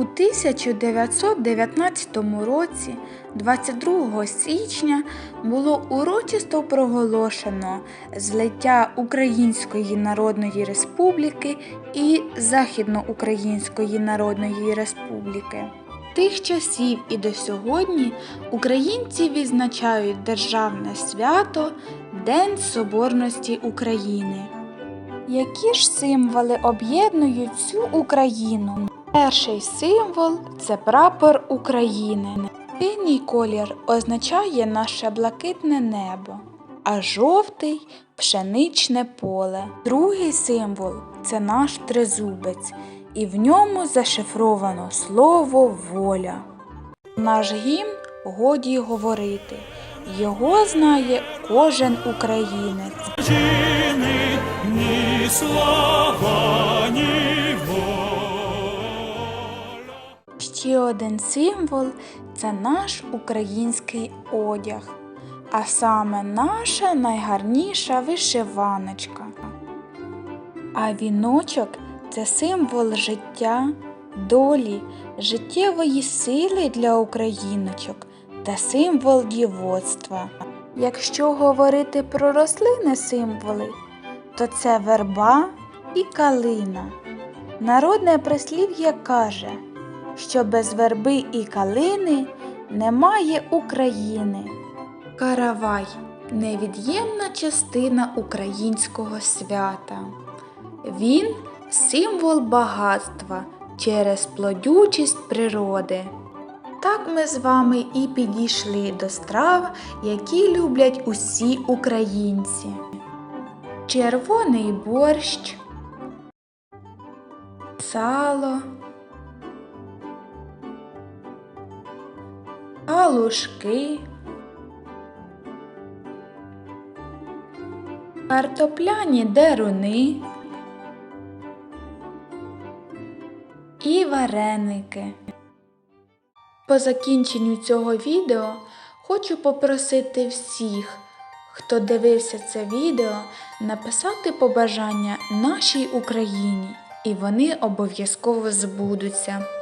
1919 році, 22 січня, було урочисто проголошено злиття Української Народної Республіки і Західноукраїнської Народної Республіки. Тих часів і до сьогодні українці відзначають державне свято День Соборності України. Які ж символи об'єднують всю Україну? Перший символ це прапор України. Синій колір означає наше блакитне небо, а жовтий пшеничне поле. Другий символ це наш тризубець, і в ньому зашифровано слово воля. Наш гімн годі говорити. Його знає кожен українець. Ні слава, ні Один символ це наш український одяг, а саме наша найгарніша вишиваночка. А віночок це символ життя, долі, життєвої сили для україночок та символ дівоцтва. Якщо говорити про рослини символи, то це верба і калина. Народне прислів'я каже, що без верби і калини немає України. Каравай невід'ємна частина українського свята. Він символ багатства через плодючість природи. Так ми з вами і підійшли до страв, які люблять усі українці. Червоний борщ, сало, галушки, картопляні деруни і вареники. По закінченню цього відео хочу попросити всіх, хто дивився це відео, написати побажання нашій Україні, і вони обов'язково збудуться.